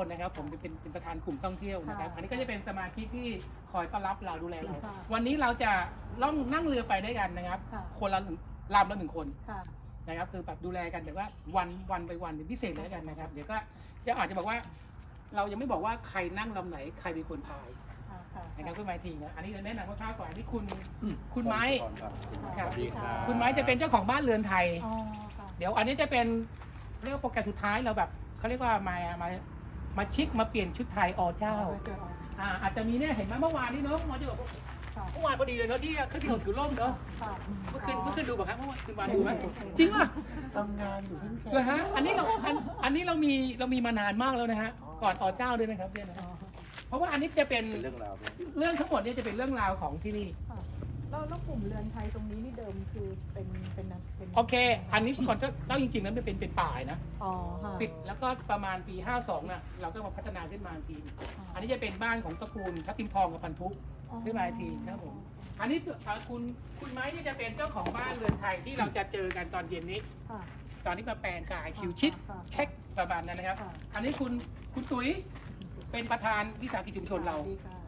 คนนะครับผมเป็นเป็นประธานกลุ่มท่องเที่ยวนะครับ ค่ะอันนี้ก็จะเป็นสมาชิกที่คอยต้อนรับเราดูแลเรา ค่ะวันนี้เราจะล่องนั่งเรือไปด้วยกันนะครับ ค่ะ คนละหนึ่งลำละหนึ่งคนค่ะ นะครับ คือแบบดูแลกันแบบว่าวันวันไปวันเป็นพิเศษเลยกันนะครับ เดี๋ยวก็จะอาจจะบอกว่า เรายังไม่บอกว่าใครนั่งลำไหนใครเป็นคนพายค่ะค่ะนะครับคุณไม้ทีนะ อันนี้เราแนะนำคร่าวๆก่อนอันนี้คุณคุณไม้ ครับ สวัสดีครับคุณไม้จะเป็นเจ้าของบ้านเรือนไทย อ๋อค่ะ เดี๋ยวอันนี้จะเป็นเรียกว่าโปรแกรมสุดท้ายเราแบบเขาเรียกว่ามามา มาชิกมาเปลี่ยนชุดไทยอเจ้าเจออ๋ออ่าอาจจะมีเนี่ยเห็นไหมเมื่อวานนี้เนาะมาจะบอกว่าค่ะเมื่อวานพอดีเลยเนาะที่ที่เราถือร่มเนาะค่ะเมื่อคืนเมื่อคืนดูป่ะครับเมื่อวานคืนวานดูไหมจริงป่ะทำงานอยู่ที่เหรอฮะอันนี้เราอันอันนี้เรามีเรามีมานานมากแล้วนะฮะก่อนอเจ้าด้วยนะครับเนี่ยนะอ๋อเพราะว่าอันนี้จะเป็นเป็นเรื่องราวเนี่ยเรื่องทั้งหมดเนี่ยจะเป็นเรื่องราวของที่นี่ค่ะ แล้วแล้วกลุ่มเรือนไทยตรงนี้นี่เดิมคือเป็นเป็นเป็นโอเค อันนี้ก่อนจะเล่าจริงๆนั้นเป็นเป็นป่านะอ๋อค่ะปิดแล้วก็ประมาณปี 52น่ะเราก็มาพัฒนาขึ้นมาอีกทีหนึ่งอันนี้จะเป็นบ้านของตระกูลทัพทิมทองกับพันธุขึ้นมาอีกทีครับผมอันนี้อ่าคุณคุณไม้ที่จะเป็นเจ้าของบ้านเรือนไทยที่เราจะเจอกันตอนเย็นนี้ ค่ะ ตอนนี้มาแปลงกายคิวชิดค่ะเช็คประมาณนั้นนะครับ ค่ะ อันนี้คุณคุณตุ๋ยเป็นประธานวิสาหกิจชุมชนเราดีค่ะ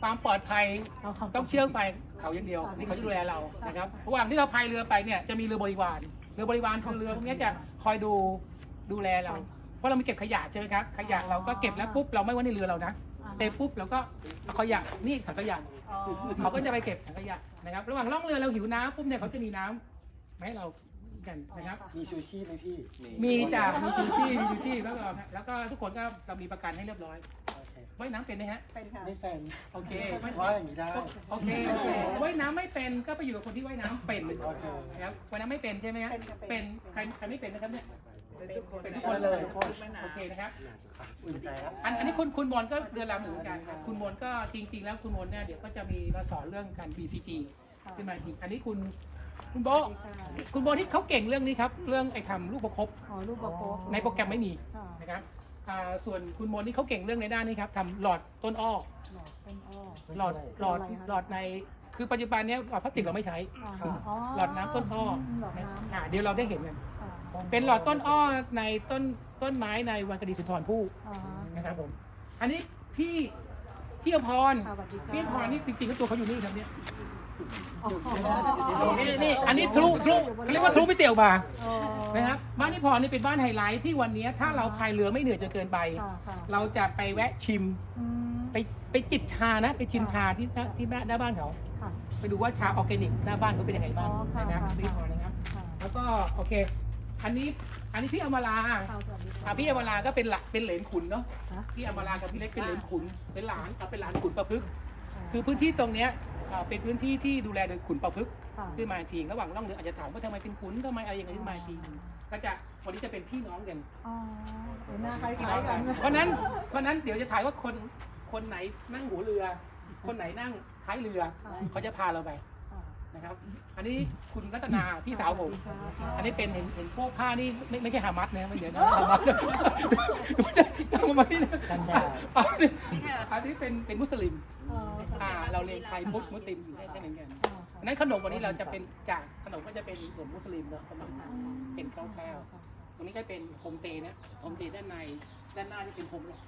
ความปลอดภัยเอาค่ะต้องเชื่อมไปเขาอย่างเดียวค่ะนี่เขาจะดูแลเรานะครับค่ะระหว่างที่เราพายเรือไปเนี่ยจะมีเรือบริวารเรือบริวารคือเรือพวกนี้จะคอยดูดูแลเรา เพราะเรามีเก็บขยะใช่ไหมครับขยะเราก็เก็บแล้วปุ๊บเราไม่ไว้ในเรือเรานะอ่าเต็มปุ๊บเราก็เอาขยะนี่ถังขยะอ๋อเขาก็จะไปเก็บถังขยะนะครับ ระหว่างล่องเรือเราหิวน้ำปุ๊บเนี่ยเขาจะมีน้ำมาให้เรากันนะครับ มีชูชีพไหมพี่ มีจ้ะมีดูชี่มีดูชี่แล้วก็แล้วก็ทุกคนก็เรามีประกันให้เรียบร้อยโอเค ว่ายน้ำเป็นไหมฮะ เป็นค่ะ ไม่แฟนโอเคไม่ว่าอย่างนี้ได้ โอเคโอเคว่ายน้ำไม่เป็นก็ไปอยู่กับคนที่ว่ายน้ำเป็นโอเค นะครับว่ายน้ำไม่เป็นใช่ไหมฮะเป็นค่ะเป็เป็นนใครใครไม่เป็นนะครับเนี่ย เป็นทุกคนเป็นทุกคนเลยทุกคน โอเคนะครับ อุ่นใจแล้ว อันอันนี้คุณคุณมนก็เดือนลำเหมือนกันครับคุณมนก็จริง ๆ แล้วคุณมนเนี่ยเดี๋ยวก็จะมีมาสอนเรื่องการ BCG ค่ะขึ้นมาอีกอันนี้คุณคุณโบสวัสดีค่ะคุณโบที่เขาเก่งเรื่องนี้ครับ เรื่องไอ้ทำลูกประคบอ๋อรูปประโคในโปรแกรมไม่มีค่ะนะครับ อ่าส่วนคุณมนนี่เขาเก่งเรื่องในด้านนี้ครับทำหลอดต้นอ้อหลอดเป็นอ้อ หลอดหลอดอะไรคะ หลอดในคือปัจจุบันเนี้ยหลอดพลาสติกเราไม่ใช้อ่าอ๋อหลอดน้ำต้นอ้อหลอดน้ำอ่าเดี๋ยวเราได้เห็นกันอ่าเป็นหลอดต้นอ้อในต้นต้นไม้ในวันคดีสุนทรภู่อ่านะครับผม อันนี้พี่พี่อภรค่ะสวัสดีค่ะพี่อภรนี่จริงๆแล้วตัวเขาอยู่นี่ครับเนี่ยอ๋อนี่นี่อันนี้ทรูทรูเขาเรียกว่าทรูไม่เตี่ยวบาอ๋อ นะครับบ้านพี่พรนี่เป็นบ้านไฮไลท์ที่วันนี้ถ้าเราพายเรือไม่เหนื่อยจนเกินไป ค่ะค่ะเราจะไปแวะชิมอืมไปไปจิบชานะ ไปชิมชาที่หน้าที่หน้าบ้านเขา ค่ะ ไปดูว่าชาออร์แกนิกหน้าบ้านเขาเป็นยังไงบ้างอ๋อค่ะนะครับค่ะ พี่พรนะครับ ค่ะแล้วก็โอเค อันนี้อันนี้พี่อมราค่ะสวัสดีค่ะอะพี่อมราก็เป็นหลักเป็นเหลนขุนเนาะ ฮะพี่อมรากับพี่เล็กเป็นเหลนขุน เป็นหลานกับเป็นหลานขุนประพฤกษ์ค่ะคือพื้นที่ตรงเนี้ย อ่าเป็นพื้นที่ที่ดูแลโดยขุนประพฤกษ์ค่ะ ขึ้นมาอีกทีระหว่างล่องเรืออาจจะถามว่าทำไมเป็นขุนทำไมอะไรอย่างเงี้ยขึ้นมาอีกทีก็จะวันนี้จะเป็นพี่น้องกันอ๋อเห็นหน้าคล้ายๆกันเพราะนั้นเพราะนั้นเดี๋ยวจะถ่ายว่าคนคนไหนนั่งหัวเรือ คนไหนนั่งท้ายเรือค่ะเขาจะพาเราไปค่ะนะครับ อันนี้คุณรัตนาพี่สาวผมค่ะอันนี้เป็นเห็นเห็นพวกผ้านี่ไม่ไม่ใช่ฮามัสนะไม่เดี๋ยวนะฮามัส ไม่ใช่เอามาที่นะกันดา อันนี้อันนี้เป็นเป็นมุสลิมอ๋อค่ะ อ่าเราเรียนไทยพุทธมุสลิมอยู่ได้ได้เหมือนกันอ๋ออัค่ะนนั้นขนมวันนี้เราจะเป็นจากขนมก็จะเป็นเหมือนมุสลิมเนาะขนมเป็นข้าวแคล้วตรงนี้ก็เป็นโฮมเตย์นะโฮมเตย์ด้านในด้านหน้าที่เป็นโฮมเลย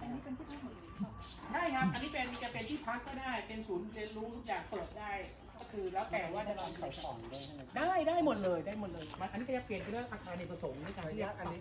อันนี้เป็นที่พักหมดเลยค่ะใช่ครับ อันนี้เป็นจะเป็นที่พักก็ได้ เป็นศูนย์เรียนรู้ทุกอย่างเปิดได้ ก็คือแล้วแต่ว่าจะทำใส่ของด้วยใช่ไหมได้ได้หมดเลยได้หมดเลยมันอันนี้ก็จะเปลี่ยนเป็นเรื่องอาคารในประสงค์ในการที่จะอันนี้